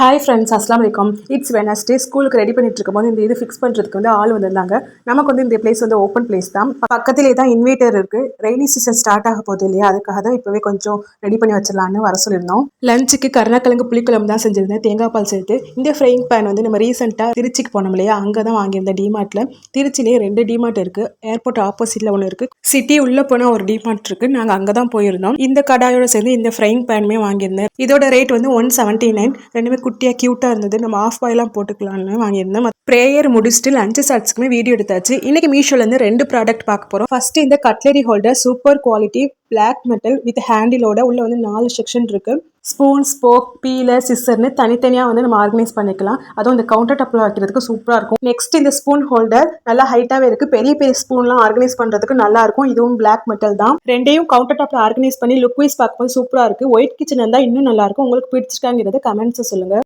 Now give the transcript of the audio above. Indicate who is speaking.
Speaker 1: Hi friends அஸ்லாம் வலைக்கம் it's Wednesday ஸ்கூலுக்கு ரெடி பண்ணிட்டு இருக்கும்போது இந்த இது ஃபிக்ஸ் பண்ணுறதுக்கு வந்து ஆள் வந்திருந்தாங்க. நமக்கு வந்து இந்த பிளேஸ் வந்து ஓப்பன் பிளேஸ் தான். பக்கத்திலே தான் இன்வெர்டர் இருக்குது ரெய்னி சீசன் ஸ்டார்ட் ஆக போகுது இல்லையா? அதுக்காக தான் இப்போவே கொஞ்சம் ரெடி பண்ணி வச்சிடலான்னு வர சொல்லியிருந்தோம். லஞ்சுக்கு கருணக்கிழங்கு புளிக்குழம்பு தான் செஞ்சிருந்தேன். தேங்காய் பால் சேர்த்து. இந்த ஃப்ரைங் பேன் வந்து நம்ம ரீசெண்டாக திருச்சிக்கு போனோம் இல்லையா? அங்கே தான் வாங்கியிருந்தேன் டிமார்ட்டில் திருச்சிலேயே ரெண்டு டிமார்ட் இருக்குது ஏர்போர்ட் ஆப்போசிட்டில் ஒன்று இருக்குது சிட்டி உள்ளே போனால் ஒரு டிமார்ட் இருக்குது நாங்கள் அங்கே தான் போயிருந்தோம். இந்த கடாயோட சேர்ந்து இந்த ஃப்ரைங் பேனுமே வாங்கியிருந்தேன். இதோட ரேட் வந்து ஒன் செவன்ட்டி நைன் ரெண்டுமே குட்டியாக க்யூட்டாக இருந்தது. நம்ம ஆஃப் பாயிலாம் போட்டுக்கலாம்னு வாங்கியிருந்தேன் ப்ரேயர் முடிச்சுட்டு லஞ்சு ஷார்ட்ஸ்க்குமே வீடியோ எடுத்தாச்சு. இன்னைக்கு மீஷோலேருந்து ரெண்டு ப்ராடக்ட் பார்க்க போகிறோம் ஃபர்ஸ்ட் இந்த cutlery holder super quality black metal with ஹேண்டிலோட உள்ள வந்து நாலு செக்ஷன் இருக்கு. ஸ்பூன் ஸ்போக் பீலர் சிஸ்ஸர்னு தனித்தனியாக வந்து நம்ம ஆர்கனைஸ் பண்ணிக்கலாம். அதுவும் இந்த கவுண்டர் டப்பில் வைக்கிறதுக்கு சூப்பராக இருக்கும். நெக்ஸ்ட் இந்த ஸ்பூன் ஹோல்டர் நல்லா ஹைட்டாகவே இருக்குது பெரிய பெரிய ஸ்பூன்லாம் ஆர்கனைஸ் பண்ணுறதுக்கு நல்லா இருக்கும். இதுவும் பிளாக் மெட்டல் தான். ரெண்டையும் கவுண்டர் டாப்பில் ஆர்கனைஸ் பண்ணி லுக் வைஸ் பார்க்கும்போது சூப்பராக இருக்குது ஒயிட் கிச்சன் இருந்தால் இன்னும் நல்லா இருக்கும். உங்களுக்கு பிடிச்சிருக்காங்கிறத கமெண்ட்ஸை சொல்லுங்கள்